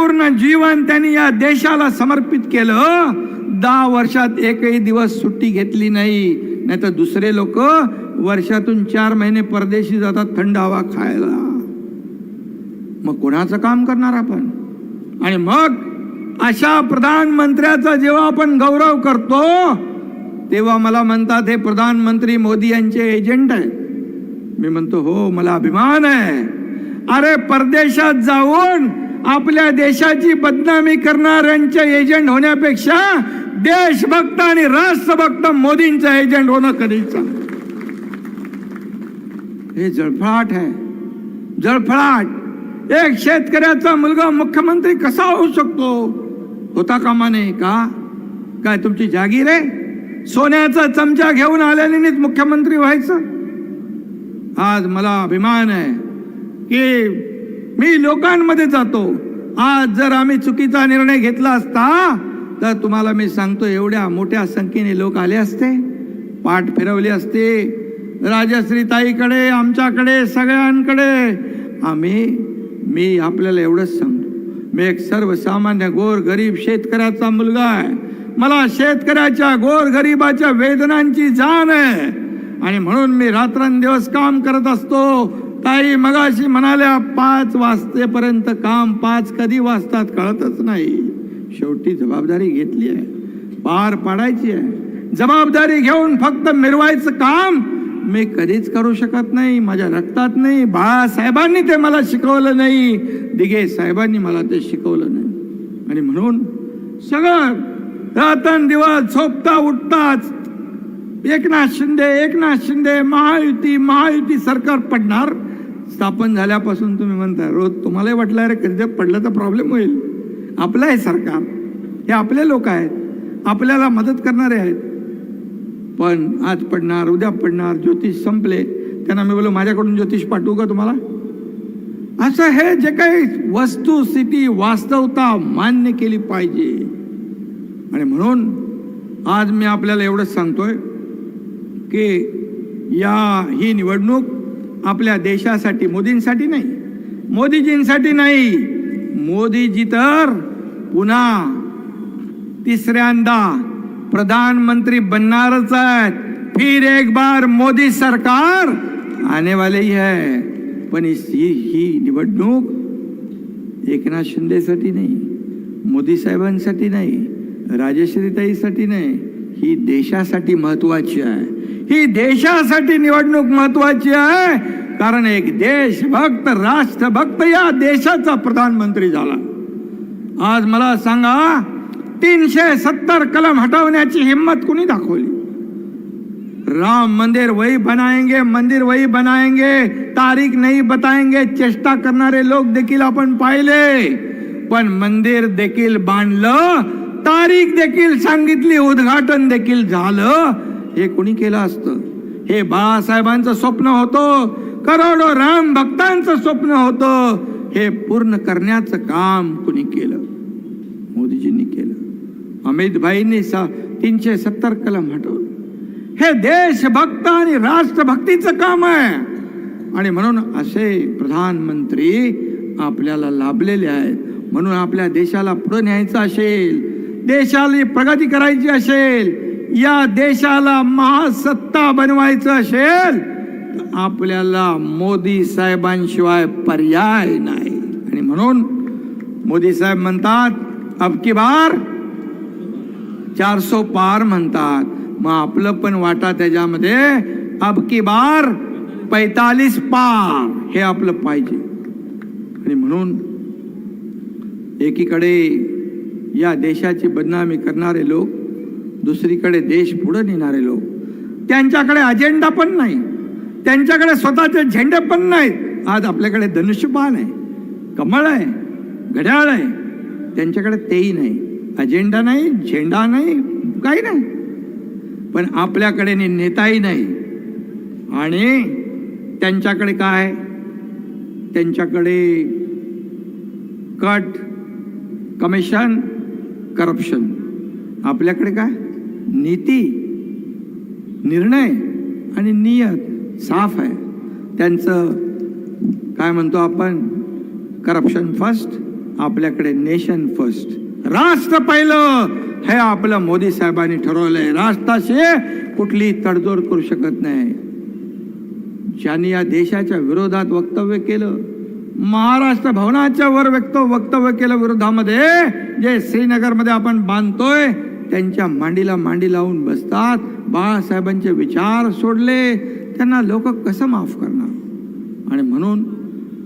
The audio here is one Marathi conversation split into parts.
पूर्ण जीवन त्यांनी या देशाला समर्पित केलं. दहा वर्षात एकही दिवस सुट्टी घेतली नाही. नाही तर दुसरे लोक वर्षातून चार महिने परदेशी जातात थंड हवा खायला. मग कोणाचं काम करणार आपण? आणि मग अशा प्रधानमंत्र्याचा जेव्हा आपण गौरव करतो तेव्हा मला म्हणतात हे प्रधानमंत्री मोदी यांचे एजंट आहे. मी म्हणतो हो मला अभिमान आहे. अरे परदेशात जाऊन आपल्या देशाची बदनामी करणाऱ्यांचे एजंट होण्यापेक्षा देशभक्त आणि राष्ट्रभक्त मोदींचा एजंट होणं कधीच हे जळफळाट आहे. जळफळाट. एक शेतकऱ्याचा मुलगा मुख्यमंत्री कसा होऊ शकतो? होता कामा नये का? काय तुमची जागीर आहे? सोन्याचा चमचा घेऊन आलेलीच मुख्यमंत्री व्हायचं? आज मला अभिमान आहे की मी लोकांमध्ये जातो. आज जर आम्ही चुकीचा निर्णय घेतला असता तर तुम्हाला मी सांगतो एवढ्या मोठ्या संख्येने लोक आले असते पाठ फिरवली असते. राजश्री ताईकडे आमच्याकडे सगळ्यांकडे. आम्ही मी आपल्याला एवढंच सांगतो. मी एक सर्वसामान्य गोर गरीब शेतकऱ्याचा मुलगा आहे. मला शेतकऱ्याच्या गोर गरिबाच्या वेदनांची जाण आहे. आणि म्हणून मी रात्रंदिवस काम करत असतो. ताई मगाशी म्हणाल्या पाच वाजतेपर्यंत काम पाच कधी वाजतात कळतच नाही. शेवटी जबाबदारी घेतली आहे. पार पाडायची आहे. जबाबदारी घेऊन फक्त मिरवायचं काम मी कधीच करू शकत नाही. माझ्या रक्तात नाही. बाळासाहेबांनी ते मला शिकवलं नाही. दिघे साहेबांनी मला ते शिकवलं नाही. आणि म्हणून सगळं रात्रंदिवस झोपता उठताच एकनाथ शिंदे एकनाथ शिंदे महायुती महायुती सरकार पडणार. स्थापन झाल्यापासून तुम्ही म्हणता रोज तुम्हालाही वाटलं अरे कधी पडलं तर प्रॉब्लेम होईल. आपलं आहे सरकार. हे आपले लोक आहेत. आपल्याला मदत करणारे आहेत. पण आज पडणार उद्या पडणार ज्योतिष संपले. त्यांना मी बोललो माझ्याकडून ज्योतिष पाठवू का तुम्हाला? असं हे जे काही वस्तुस्थिती वास्तवता मान्य केली पाहिजे. आणि म्हणून आज मी आपल्याला एवढंच सांगतोय की या ही निवडणूक आपल्या देशासाठी मोदींसाठी नाही. मोदीजींसाठी नाही. मोदीजी तर पुन्हा तिसऱ्यांदा प्रधानमंत्री बनणारच आहेत. फिर एक बार मोदी सरकार आने वाली है पण इस- ही ही निवडणूक एकनाथ शिंदेसाठी नाही मोदी साहेबांसाठी नाही राजश्रीताईसाठी नाही. ही देशासाठी महत्वाची आहे. ही देशासाठी निवडणूक महत्वाची आहे. कारण एक देशभक्त राष्ट्रभक्त या देशाचा प्रधानमंत्री झाला. आज मला सांगा तीनशे सत्तर कलम हटवण्याची हिंमत कुणी दाखवली? राम मंदिर वही बनाएंगे मंदिर वही बनाएंगे तारीख नाही बताएंगे चेष्टा करणारे लोक देखील आपण पाहिले. पण मंदिर देखील बांधलं तारीख देखील सांगितली उद्घाटन देखील झालं. हे कोणी केलं असतं? हे बाळासाहेबांचं स्वप्न होतं. करोडो राम भक्तांचं स्वप्न होतं. हे पूर्ण करण्याचं काम कुणी केलं? मोदीजींनी केलं. अमित भाईंनी सा तीनशे सत्तर कलम हटवलं. हे देशभक्त आणि राष्ट्रभक्तीचं काम आहे. आणि म्हणून असे प्रधानमंत्री आपल्याला लाभलेले आहेत. म्हणून आपल्या देशाला पुढे न्यायचं असेल. देशाला प्रगती करायची असेल. या देशाला महासत्ता बनवायचं असेल तर आपल्याला मोदी साहेबांशिवाय पर्याय नाही. आणि म्हणून मोदी साहेब म्हणतात अब की बार? चारसो पार म्हणतात. मग आपलं पण वाटा त्याच्यामध्ये अब की बार? पैतालीस पार. हे आपलं पाहिजे. आणि म्हणून एकीकडे या देशाची बदनामी करणारे लोक दुसरीकडे देश पुढे नेणारे लोक. त्यांच्याकडे अजेंडा पण नाही. त्यांच्याकडे स्वतःचे झेंडे पण नाहीत. आज आपल्याकडे धनुष्यबाण आहे कमळ आहे घड्याळ आहे. त्यांच्याकडे तेही नाही. अजेंडा नाही झेंडा नाही काही नाही. पण आपल्याकडे ने- नेताही नाही. आणि त्यांच्याकडे काय? त्यांच्याकडे कट कमिशन करप्शन आपल्याकडे काय? नीती निर्णय आणि नियत साफ आहे. त्यांचं काय म्हणतो आपण? करप्शन फर्स्ट आपल्याकडे नेशन फर्स्ट राष्ट्र पहिलं हे आपलं मोदी साहेबांनी ठरवलंय. राष्ट्राशी कुठली तडजोड करू शकत नाही. ज्यांनी या देशाच्या विरोधात वक्तव्य केलं महाराष्ट्र भवनाच्या वर व्यक्त वक्तव्य केलं विरोधामध्ये जे श्रीनगरमध्ये आपण बांधतोय त्यांच्या मांडीला मांडी लावून बसतात. बाळासाहेबांचे विचार सोडले. त्यांना लोक कसं माफ करणार? आणि म्हणून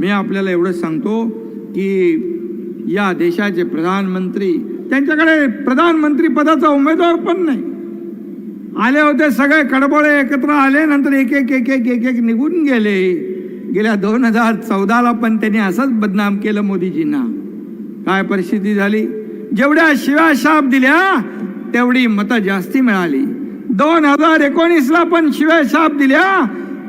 मी आपल्याला एवढं सांगतो की या देशाचे प्रधानमंत्री त्यांच्याकडे प्रधानमंत्री पदाचा उमेदवार पण नाही. आले होते सगळे कडबोळे एकत्र आले नंतर एक एक एक एक एक एक निघून गेले. गेल्या दोन हजार चौदाला पण त्यांनी असंच बदनाम केलं मोदीजींना. काय परिस्थिती झाली? जेवढ्या शिव्या शाप दिल्या तेवढी मतं जास्ती मिळाली. दोन हजार एकोणीसला पण शिवाय शाप दिल्या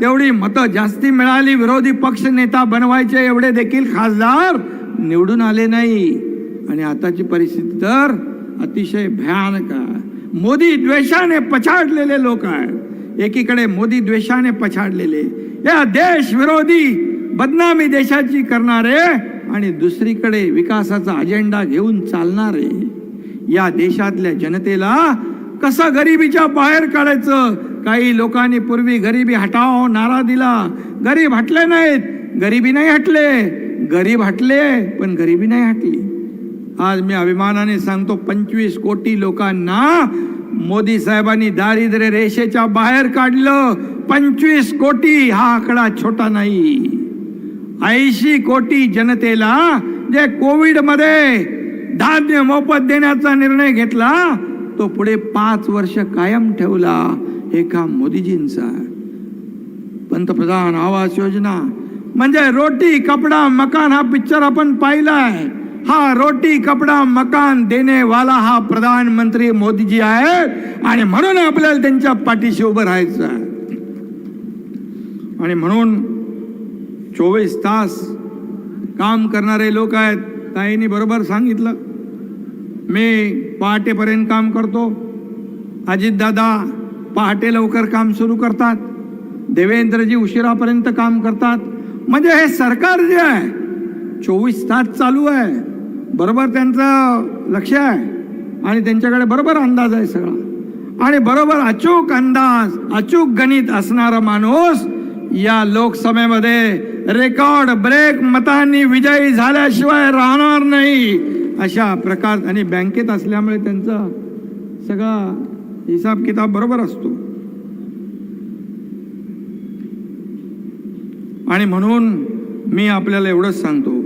तेवढी मतं जास्ती मिळाली. विरोधी पक्ष नेता बनवायचे एवढे देखील खासदार निवडून आले नाही. आणि आताची परिस्थिती तर अतिशय भयानक आहे. मोदी द्वेषाने पछाडलेले लोक आहेत. एकीकडे मोदी द्वेषाने पछाडलेले. या देश विरोधी बदनामी देशाची करणारे आणि दुसरीकडे विकासाचा अजेंडा घेऊन चालणारे. या देशातल्या जनतेला कसं गरिबीच्या बाहेर काढायचं? काही लोकांनी पूर्वी गरिबी हटाव नारा दिला. गरीब हटले नाहीत. गरिबी नाही हटले. गरीब हटले पण गरिबी नाही हटली. आज मी अभिमानाने सांगतो पंचवीस कोटी लोकांना मोदी साहेबांनी दारिद्र्य रेषेच्या बाहेर काढलं. पंचवीस कोटी हा आकडा छोटा नाही. ऐंशी कोटी जनतेला जे कोविडमध्ये धान्य मोफत देण्याचा निर्णय घेतला तो पुढे पाच वर्ष कायम ठेवला हे काम मोदीजींचा. पंतप्रधान आवास योजना म्हणजे रोटी कपडा मकान हा पिक्चर आपण पाहिलाय हा रोटी कपडा मकान देणे वाला हा प्रधानमंत्री मोदीजी आहेत आणि म्हणून आपल्याला त्यांच्या पाठीशी उभं राहायचं आहे. आणि म्हणून चोवीस तास काम करणारे लोक आहेत ताईंनी बरोबर सांगितलं. मी पहाटेपर्यंत काम करतो. अजितदादा पहाटे लवकर काम सुरू करतात. देवेंद्रजी उशिरापर्यंत काम करतात. म्हणजे हे सरकार जे आहे चोवीस तास चालू आहे. बरोबर त्यांचं लक्ष आहे. आणि त्यांच्याकडे बरोबर अंदाज आहे सगळा. आणि बरोबर अचूक अंदाज अचूक गणित असणारा माणूस या लोकसभेमध्ये रेकॉर्ड ब्रेक मतांनी विजयी झाल्याशिवाय राहणार नाही. अशा प्रकार आणि बँकेत असल्यामुळे त्यांचा सगळा हिसाब किताब बरोबर असतो. आणि म्हणून मी आपल्याला एवढंच सांगतो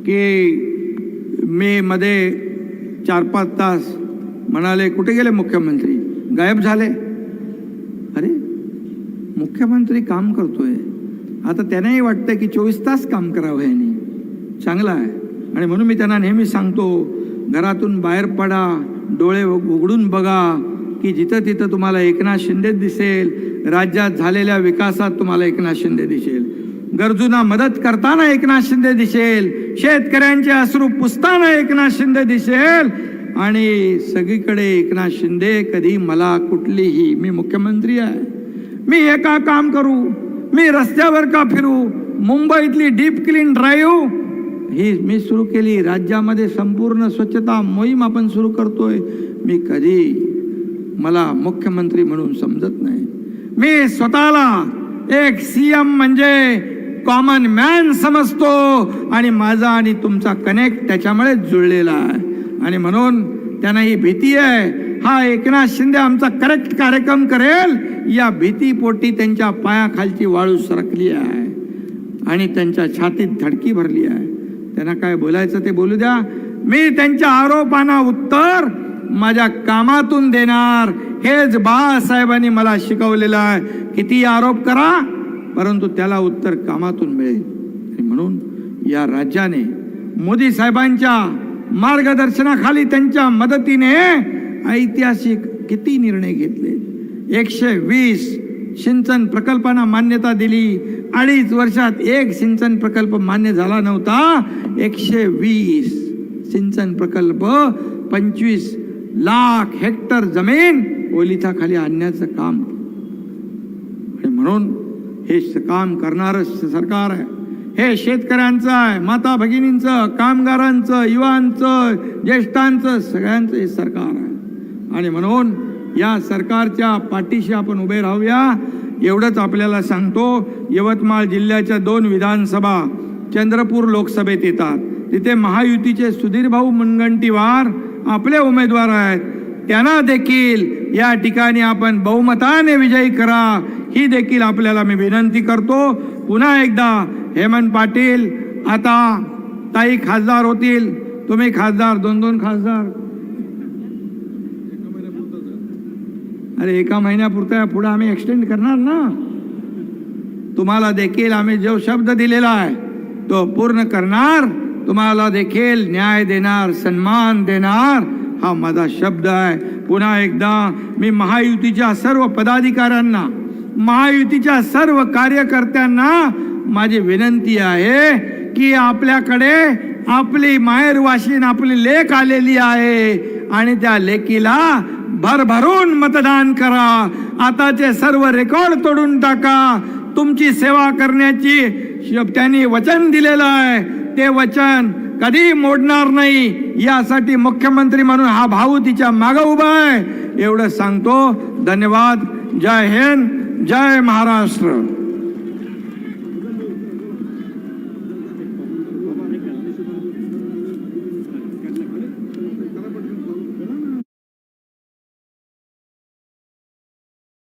की मे मध्ये चार पाच तास म्हणाले कुठे गेले मुख्यमंत्री? गायब झाले. अरे मुख्यमंत्री काम करतोय. आता त्यांनाही वाटतं की चोवीस तास काम करावं यांनी चांगलं आहे. आणि म्हणून मी त्यांना नेहमी सांगतो घरातून बाहेर पडा डोळे उघडून बघा की जिथं तिथं तुम्हाला एकनाथ शिंदे दिसेल राज्यात झालेल्या विकासात तुम्हाला एकनाथ शिंदे दिसेल. गरजूंना मदत करताना एकनाथ शिंदे दिसेल शेतकऱ्यांचे अश्रू पुसताना एकनाथ शिंदे दिसेल आणि सगळीकडे एकनाथ शिंदे कधी मला कुठलीही मी मुख्यमंत्री आहे. मी हे का काम करू. मी रस्त्यावर का फिरू? मुंबईतली डीप क्लीन ड्राईव्ह? ही मी सुरू केली. राज्यामध्ये संपूर्ण स्वच्छता मोहीम आपण सुरू करतोय. मी कधी मला मुख्यमंत्री म्हणून समजत नाही. मी स्वतःला एक सी एम म्हणजे कॉमन मॅन समजतो आणि माझा आणि तुमचा कनेक्ट त्याच्यामुळे जुळलेला आहे. आणि म्हणून त्यांना ही भीती आहे. हा एकनाथ शिंदे आमचा करेक्ट कार्यक्रम करेल. या भीतीपोटी त्यांच्या पायाखालची वाळू सरकली आहे आणि त्यांच्या छातीत धडकी भरली आहे. त्यांना काय बोलायचं ते बोलू द्या. मी त्यांच्या आरोपांना उत्तर माझ्या कामातून देणार. हेच बाळासाहेबांनी मला शिकवलेलं आहे. किती आरोप करा परंतु त्याला उत्तर कामातून मिळेल. म्हणून या राज्याने मोदी साहेबांच्या मार्गदर्शनाखाली त्यांच्या मदतीने ऐतिहासिक किती निर्णय घेतले. एकशे वीस सिंचन प्रकल्पांना मान्यता दिली. अडीच वर्षात एक सिंचन प्रकल्प मान्य झाला नव्हता. एकशे वीस सिंचन प्रकल्प पंचवीस लाख हेक्टर जमीन ओलिताखाली आणण्याचं काम. आणि म्हणून हे स- काम करणारं सरकार आहे. हे शेतकऱ्यांचं आहे माता भगिनींचं कामगारांचं युवांचं ज्येष्ठांचं सगळ्यांचं हे सरकार आहे. आणि म्हणून या सरकारच्या पाठीशी आपण उभे राहूया. एवढंच आपल्याला सांगतो यवतमाळ जिल्ह्याच्या दोन विधानसभा चंद्रपूर लोकसभेत येतात. तिथे महायुतीचे सुधीरभाऊ मुनगंटीवार आपले उमेदवार आहेत. त्यांना देखील या ठिकाणी आपण बहुमताने विजयी करा ही देखील आपल्याला मी विनंती करतो. पुन्हा एकदा हेमंत पाटील आता ताई खासदार होतील. तुम्ही खासदार दोन दोन खासदार. अरे एका महिन्यापुरता पुढे आम्ही एक्सटेंड करणार ना? तुम्हाला देखील आम्ही जो शब्द दिलेला आहे तो पूर्ण करणार. तुम्हाला देखील न्याय देणार सन्मान देणार. हा माझा शब्द आहे. पुन्हा एकदा मी महायुतीच्या सर्व पदाधिकाऱ्यांना महायुतीच्या सर्व कार्यकर्त्यांना माझी विनंती आहे की आपल्याकडे आपली माहेरवाशीन आपली लेख आलेली आहे आणि त्या लेखीला भरभरून मतदान करा. आताचे सर्व रेकॉर्ड तोडून टाका. तुमची सेवा करण्याची त्यांनी वचन दिलेलं आहे. ते वचन कधी मोडणार नाही यासाठी मुख्यमंत्री म्हणून हा भाऊ तिच्या मागं उभा आहे. एवढं सांगतो. धन्यवाद. जय हिंद. जय महाराष्ट्र.